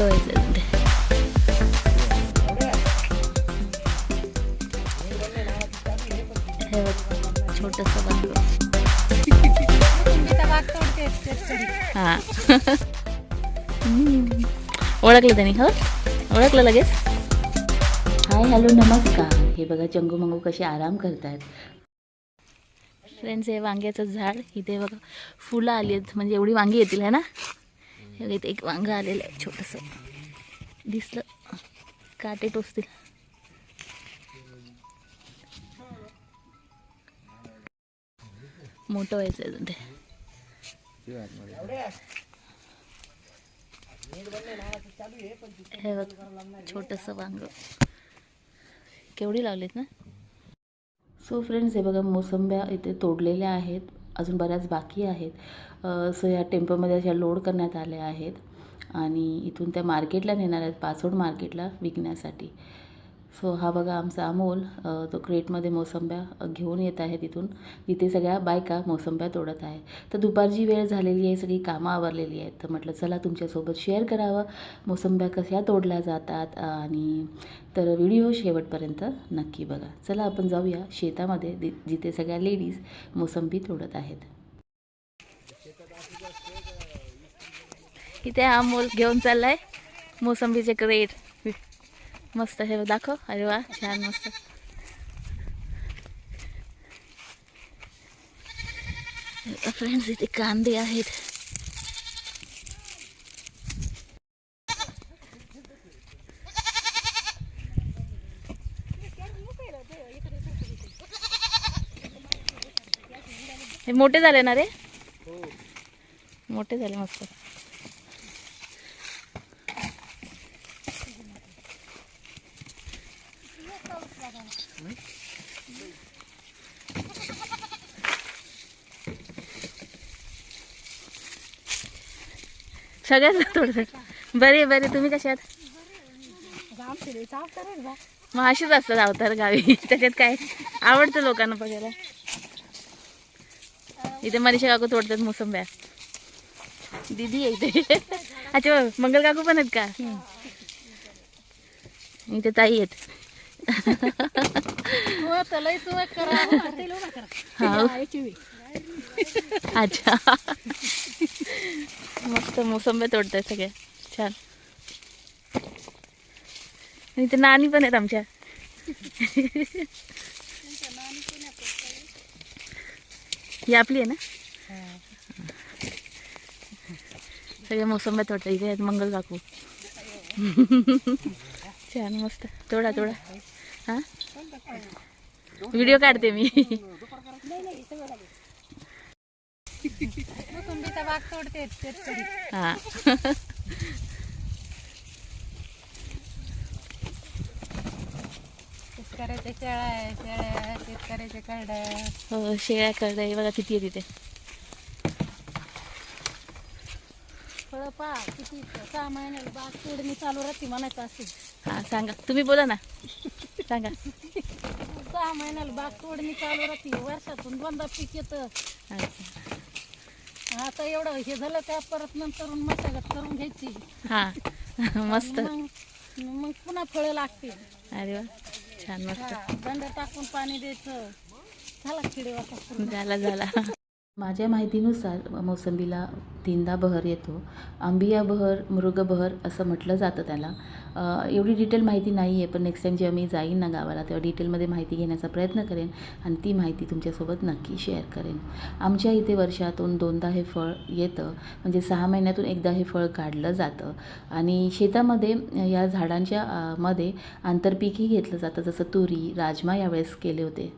हे बघ छोटंसं वांग हां. ओळखलं त्याने हो? ओळखलं लगेच? हाय हॅलो नमस्कार. हे बघा चंगू मंगू कसे आराम करतायत. फ्रेंड्स हे वांग्याचं झाड इथे बघा फुलं आली आहेत. म्हणजे एवढी वांगी येतील है ना? हे इथे एक वांगं आलेलं आहे छोटंसं. दिसलं. काटे टोचतील. मोठं व्हायचं आहे अजून ते. हे बघ छोटंसं वांग. केवढी लावलीत ना? सो फ्रेंड्स हे बघा मोसंब्या इथे तोडलेल्या आहेत. अजून बऱ्याच बाकी आहेत. सो या टेम्पोमध्ये अशा लोड करण्यात आल्या आहेत. आणि इथून त्या मार्केटला नेणार आहेत पाचोड मार्केटला विकण्यासाठी. सो हा बघा आमचा अमोल तो क्रेटमध्ये मोसंब्या घेऊन येत आहे तिथून. तिथे सगळ्या बायका मोसंब्या तोडत आहे. तर दुपारची वेळ झालेली आहे सगळी कामं आवरलेली आहेत. तर म्हटलं चला तुमच्यासोबत शेअर करावं. मोसंब्या कशा तोडल्या जातात आणि तर व्हिडिओ शेवटपर्यंत नक्की बघा. चला आपण जाऊया शेतामध्ये दि- जिथे सगळ्या लेडीज मोसंबी तोडत आहेत. इथे अमोल घेऊन चाललाय मोसंबीचे क्रेट मस्त हे दाखव. अरे वा छान मस्त. फ्रेंड्स इथे कांदे आहेत. हे मोठे झाले ना रे? मोठे झाले मस्त. सगळ्याच थोडस बरे बरे. तुम्ही कशात मग अशीच असतात अवतार गावी. त्याच्यात काय आवडतं लोकांना बघायला? इथे मनीषा काकू तोडतात मोसंब्या. दीदी आहे इथे. अच्छा मंगल काकू पण आहेत का? इथे ताई आहेत. अच्छा. मस्त मोसंबी तोडताय सगळ्या छान. आणि इथे नानी पण आहेत आमच्या. ही आपली आहे ना? सगळे मोसंब्या तोडतात इथे आहेत मंगल काकू. छान मस्त. तोडा तोडा. हा? व्हिडिओ काढते मी. तोडते हा. शेतकऱ्याच्या शेळ्या शेळ्या आहे, शेतकऱ्याचे करड्या हो शेळ्या करडे बघा किती आहे तिथे फळं पा किती सहा महिन्याला बाग तोडणी चालू राहते म्हणायचं असेल. हा सांगा. तुम्ही बोला ना. सांगा. सहा महिन्याला बाग तोडणी चालू राहते. वर्षातून दोनदा पीक येतं. अच्छा. आता एवढं हे झालं का परत नंतर मशागत करून घ्यायची. हा मस्त. मग मग पुन्हा फळं लागतील. अरे वा छान मस्त. दंड टाकून पाणी द्यायचं. झाला किडे झाला झाला. माझ्या माहितीनुसार मोसंबीला तीनदा बहर येतो. आंबिया बहर मृग बहर असं म्हटलं जातं त्याला. एवढी डिटेल माहिती नाही आहे पण नेक्स्ट टाईम जेव्हा मी जाईन ना गावाला तेव्हा डिटेलमध्ये माहिती घेण्याचा प्रयत्न करेन आणि ती माहिती तुमच्यासोबत नक्की शेअर करेन. आमच्या इथे वर्षातून दोनदा हे फळ येतं म्हणजे सहा महिन्यातून एकदा हे फळ काढलं जातं आणि शेतामध्ये या झाडांच्या मध्ये आंतरपीकही घेतलं जातं जसं तुरी राजमा यावेळेस केले होते.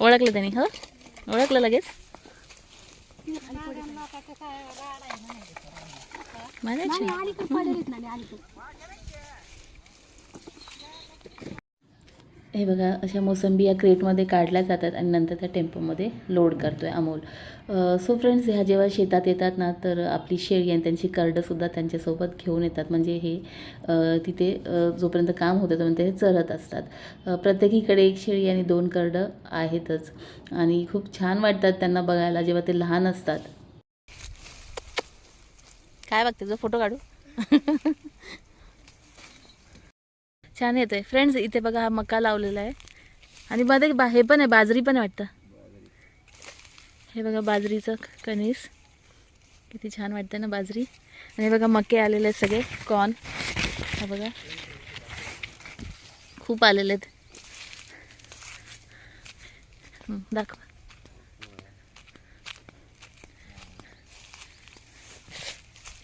ओळखलं त्यांनी हो? ओळखलं लगेच? हे बघा अशा मोसंबी या क्रेटमध्ये काढल्या जातात आणि नंतर त्या टेम्पोमध्ये लोड करतो आहे अमोल सो फ्रेंड्स ह्या जेव्हा शेतात येतात ना तर आपली शेळी आणि त्यांची करडंसुद्धा त्यांच्यासोबत घेऊन येतात. म्हणजे हे अ, तिथे जोपर्यंत काम होतं तोपर्यंत हे चरत असतात. प्रत्येकीकडे एक शेळी आणि दोन करडं आहेतच. आणि खूप छान वाटतात त्यांना बघायला जेव्हा ते लहान असतात. काय बघते? जो फोटो काढू. छान येतोय. फ्रेंड्स इथे बघा हा मका लावलेला आहे. आणि मध्ये बा हे पण आहे बाजरी पण वाटतं. हे बघा बाजरीचं कणीस. किती छान वाटतं ना बाजरी. आणि हे बघा मके आलेले आहेत सगळे. कॉर्न हा बघा. खूप आलेले आहेत. दाखवा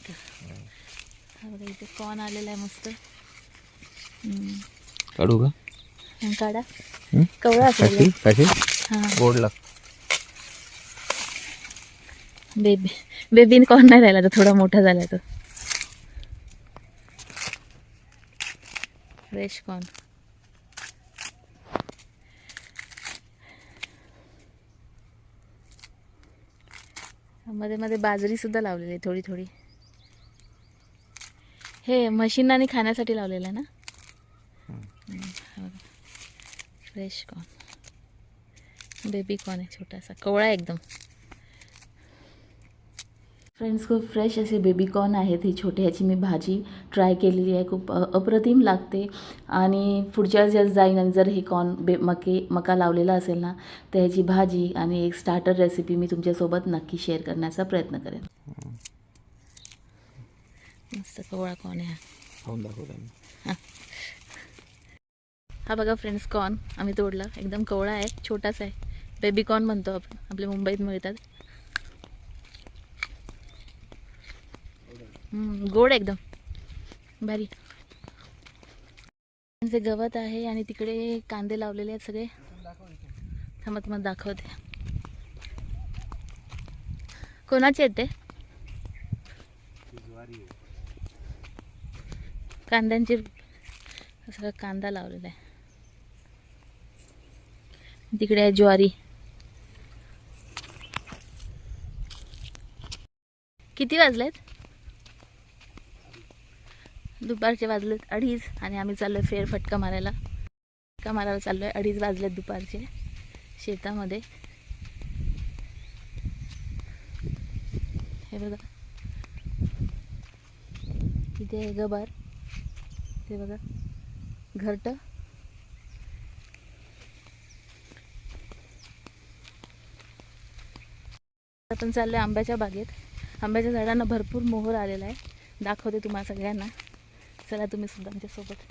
हा बघा इथे कॉर्न आलेला आहे मस्त. काढू का? हं, काढा? कवळा असेल हां. गोड लाग. बेबी बेबीन कॉर्न नाही राहिला तर थोडा मोठा झाला तो फ्रेश कॉर्नमध्ये मध्ये बाजरी सुद्धा लावलेली आहे थोडी थोडी. हे म्हशींना खाण्यासाठी लावलेलं आहे ना? फ्रेश कॉर्न बेबी कॉर्न आहे छोटासा. कवळा आहे एकदम. फ्रेंड्स खूप फ्रेश असे बेबी कॉर्न आहेत. ही छोटे ह्याची मी भाजी ट्राय केलेली आहे. खूप अप्रतिम लागते. आणि पुढच्या वेळेस जाईन आणि जर हे कॉर्न बे मके मका लावलेला असेल ना तर ह्याची भाजी आणि एक स्टार्टर रेसिपी मी तुमच्यासोबत नक्की शेअर करण्याचा प्रयत्न करेन. मस्त कवळा कॉर्न आहे. हा. खाऊन हा. बघा फ्रेंड्स कॉर्न आम्ही तोडला. एकदम कवळा आहे छोटासा आहे. बेबी कॉर्न म्हणतो आपण. आपल्या मुंबईत मिळतात. गोड एकदम. भारी. ते गवत आहे आणि तिकडे कांदे लावलेले आहेत सगळे. थांबा तुम्हाला दाखवते. कोणाचे आहेत ते? कांद्यांचे सगळं कांदा लावलेला आहे. तिकडे आहे ज्वारी. किती वाजलेत? दुपारचे वाजलेत अडीच आणि आम्ही चाललोय आहे फेरफटका मारायला. फटका मारायला चाललोय अडीच वाजलेत दुपारचे शेतामध्ये. हे बघा. इथे आहे गबार. ते बघा. घरटं. आपण चाललोय आंब्याच्या बागेत. आंब्याच्या झाडांना भरपूर मोहर आलेला आहे. दाखवते तुम्हाला सगळ्यांना. चला तुम्ही सुद्धा आमच्यासोबत.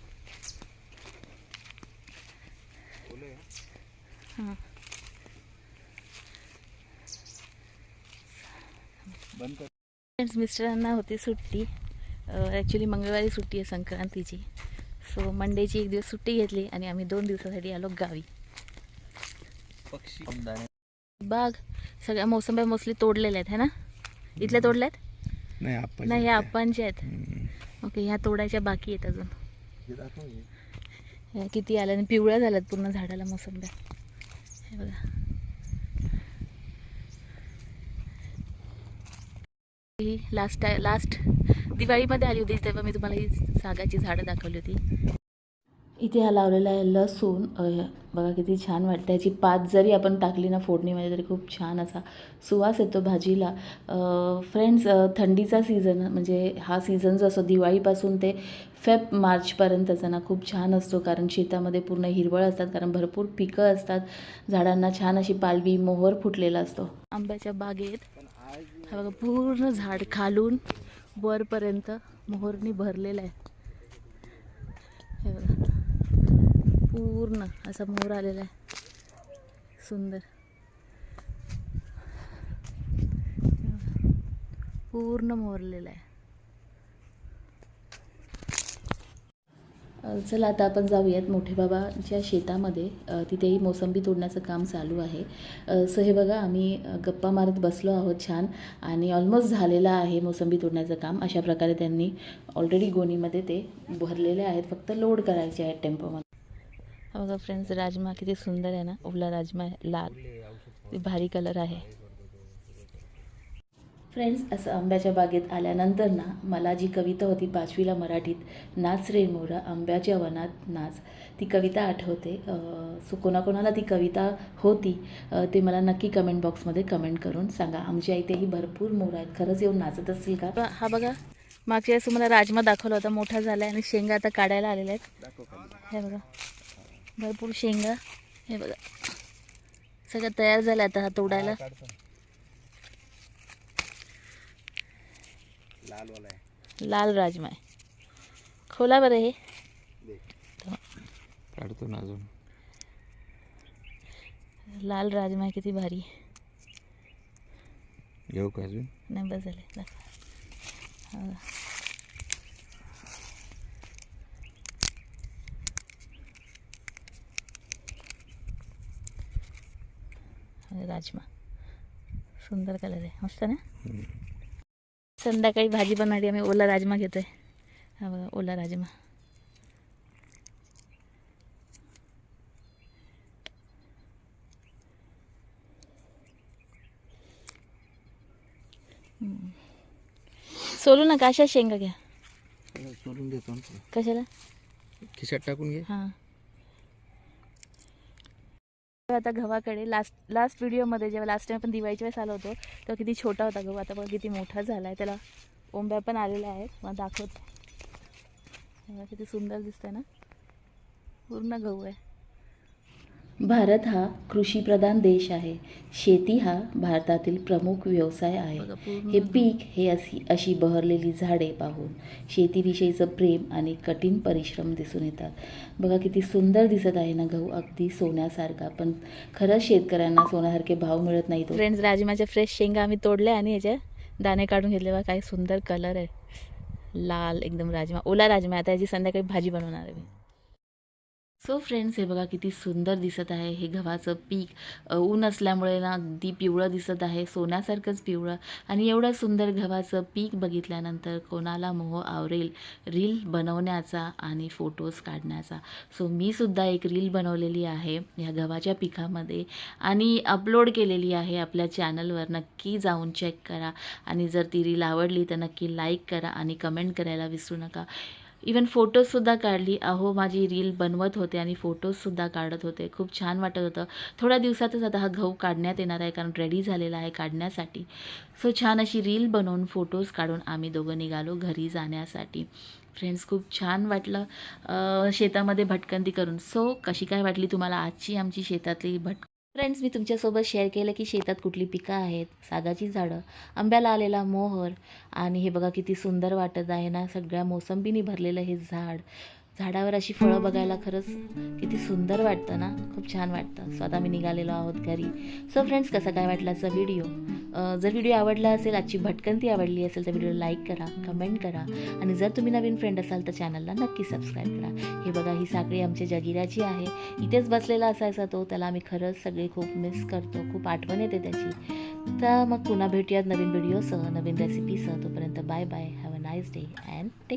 हां. फ्रेंड्स मिस्टरांना होती सुट्टी. ॲक्च्युली मंगळवारी सुट्टी आहे संक्रांतीची. सो मंडेची एक दिवस सुट्टी घेतली आणि आम्ही दोन दिवसासाठी आलो गावी. पक्षी बाग. सगळ्या मोसंब्या मोस्टली तोडलेल्या आहेत है ना? इथल्या तोडल्या आहेत नाही ह्या आपणच्या आहेत. ओके ह्या तोडायच्या बाकी आहेत अजून. ह्या किती आल्या आणि पिवळ्या झाल्यात पूर्ण झाडाला मोसंब्या. हे बघा. ही लास्ट लास्ट दिवाळीमध्ये आली होती तेव्हा मी तुम्हाला ही सागाची झाडं दाखवली होती. इथे हा लावलेला आहे लसूण. बघा किती छान वाटतं याची पात जरी आपण टाकली ना फोडणीमध्ये तरी खूप छान असा सुवास येतो भाजीला. फ्रेंड्स थंडीचा सीझन म्हणजे हा सीझन जो असतो दिवाळीपासून ते फेब मार्चपर्यंतचा ना खूप छान असतो. कारण शेतामध्ये पूर्ण हिरवळ असतात कारण भरपूर पिकं असतात. झाडांना छान अशी पालवी मोहर फुटलेला असतो. आंब्याच्या बागेत हा बघा पूर्ण झाड खालून वरपर्यंत मोहरनी भरलेलं आहे. हे बघा पूर्ण असा मोर आलेला आहे. सुंदर. पूर्ण मोहरलेला आहे. चला आता आपण जाऊयात मोठे बाबाच्या शेतामध्ये तिथेही मोसंबी तोडण्याचं काम चालू आहे. असं सो हे बघा आम्ही गप्पा मारत बसलो आहोत छान आणि ऑलमोस्ट झालेलं आहे मोसंबी तोडण्याचं काम. अशा प्रकारे त्यांनी ऑलरेडी गोणीमध्ये ते भरलेले आहेत. फक्त लोड करायचे आहेत टेम्पोमध्ये बघा फ्रेंड्स राजमा किती सुंदर आहे ना? ओला राजमा आहे लाल. भारी कलर आहे. फ्रेंड्स असं आंब्याच्या बागेत आल्यानंतर ना मला जी कविता होती पाचवीला मराठीत नाच रे मोरा आंब्याच्या वनात नाच ती कविता आठवते. सो कोणाकोणाला ती कविता होती ते मला नक्की कमेंट बॉक्समध्ये कमेंट करून सांगा. आमच्या इथेही भरपूर मोर आहेत खरंच येऊन नाचत असतील का? हा बघा. मागच्या वेळेस तुम्हाला राजमा दाखवला होता मोठा झाला आहे आणि शेंगा आता काढायला आलेल्या आहेत. हे बघा. भरपूर शेंगा. हे बघा. सगळं तयार झालं आता हा तोडायला. लाल वाला आहे लाल राजमा आहे खोला बरं हे काढतो ना अजून लाल राजमा किती भारी घेऊ का अजून नाही बस झाले. हा. हा, राजमा। सुंदर कलर आहे मस्त ना? हम्म. संध्याकाळी भाजी बनवली आम्ही ओला राजमा हा बघा ओला राजमा. सोलू नका अशा शेंगा घ्या. देतो ना. तुला. कशाला? खिशात टाकून घे. हाँ. आता गव्हाकडे लास्ट लास्ट व्हिडिओमध्ये जेव्हा लास्ट टाइम आपण दिवाळीच्या वेळेस आलो होतो तेव्हा किती छोटा होता गहू. आता बघा किती मोठा झाला आहे त्याला ओंब्या पण आलेल्या आहेत. मग दाखवत. किती सुंदर दिसतंय ना. पूर्ण गहू आहे. भारत हा कृषीप्रधान देश आहे. शेती हा भारतातील प्रमुख व्यवसाय आहे. हे पीक हे अशी अशी बहरलेली झाडे पाहून शेतीविषयीचं प्रेम आणि कठीण परिश्रम दिसून येतात. बघा किती सुंदर दिसत आहे ना गहू अगदी सोन्यासारखा. पण खरंच शेतकऱ्यांना सोन्यासारखे भाव मिळत नाही फ्रेंड्स राजमाच्या फ्रेश शेंगा आम्ही तोडल्या आणि याचे दाणे काढून घेतले. बघा काय सुंदर कलर आहे. लाल एकदम राजमा ओला राजमा. आता याची संध्याकाळी भाजी बनवणार आहे मी. सो फ्रेंड्स हे बघा किती सुंदर दिसत आहे. हे गव्हाचं पीक ऊन असल्यामुळे ना अगदी पिवळं दिसत आहे सोन्यासारखंच पिवळं. आणि एवढं सुंदर गव्हाचं पीक बघितल्यानंतर कोणाला मोह आवरेल? रील बनवण्याचा आणि फोटोज काढण्याचा. सो मी सुद्धा एक रील बनवलेली आहे ह्या गव्हाच्या पिकामध्ये आणि अपलोड केलेली आहे आपल्या चॅनलवर. नक्की जाऊन चेक करा. आणि जर ती रील आवडली तर नक्की लाईक करा आणि कमेंट करायला विसरू नका. इवन फोटोजसुद्धा काढली. अहो माझी रील बनवत होते आणि फोटोजसुद्धा काढत होते. खूप छान वाटत होतं. थोड्या दिवसातच आता हा गहू काढण्यात येणार आहे कारण रेडी झालेला आहे काढण्यासाठी. सो छान अशी रील बनवून फोटोज काढून आम्ही दोघं निघालो घरी जाण्यासाठी. फ्रेंड्स खूप छान वाटलं. शेतामध्ये भटकंती करून. सो कशी काय वाटली तुम्हाला आजची आमची शेतातली भट फ्रेंड्स मी तुमच्यासोबत शेअर केलं की शेतात कुठली पिकं आहेत सागाची झाडं आंब्याला आलेला मोहर आणि हे बघा किती सुंदर वाटत आहे ना सगळ्या मोसंबीनी भरलेलं हे झाड. झाडावर अशी फळं बघायला खरंच किती सुंदर वाटतं ना? खूप छान वाटतं. सो आता मी निघालेलो आहोत घरी. सो फ्रेंड्स कसा काय वाटला आजचा व्हिडिओ? जर व्हिडिओ आवडला असेल आजची भटकंती आवडली असेल तर व्हिडिओ लाईक करा कमेंट करा. आणि जर तुम्ही नवीन फ्रेंड असाल तर चॅनलला नक्की सबस्क्राईब करा. हे बघा ही साखळी आमच्या जगिराची आहे. इथेच बसलेला असायचा तो. त्याला आम्ही खरंच सगळे खूप मिस करतो. खूप आठवण येते त्याची. तर मग पुन्हा भेटूयात नवीन व्हिडिओसह नवीन रेसिपीसह तोपर्यंत bye bye have a nice day and take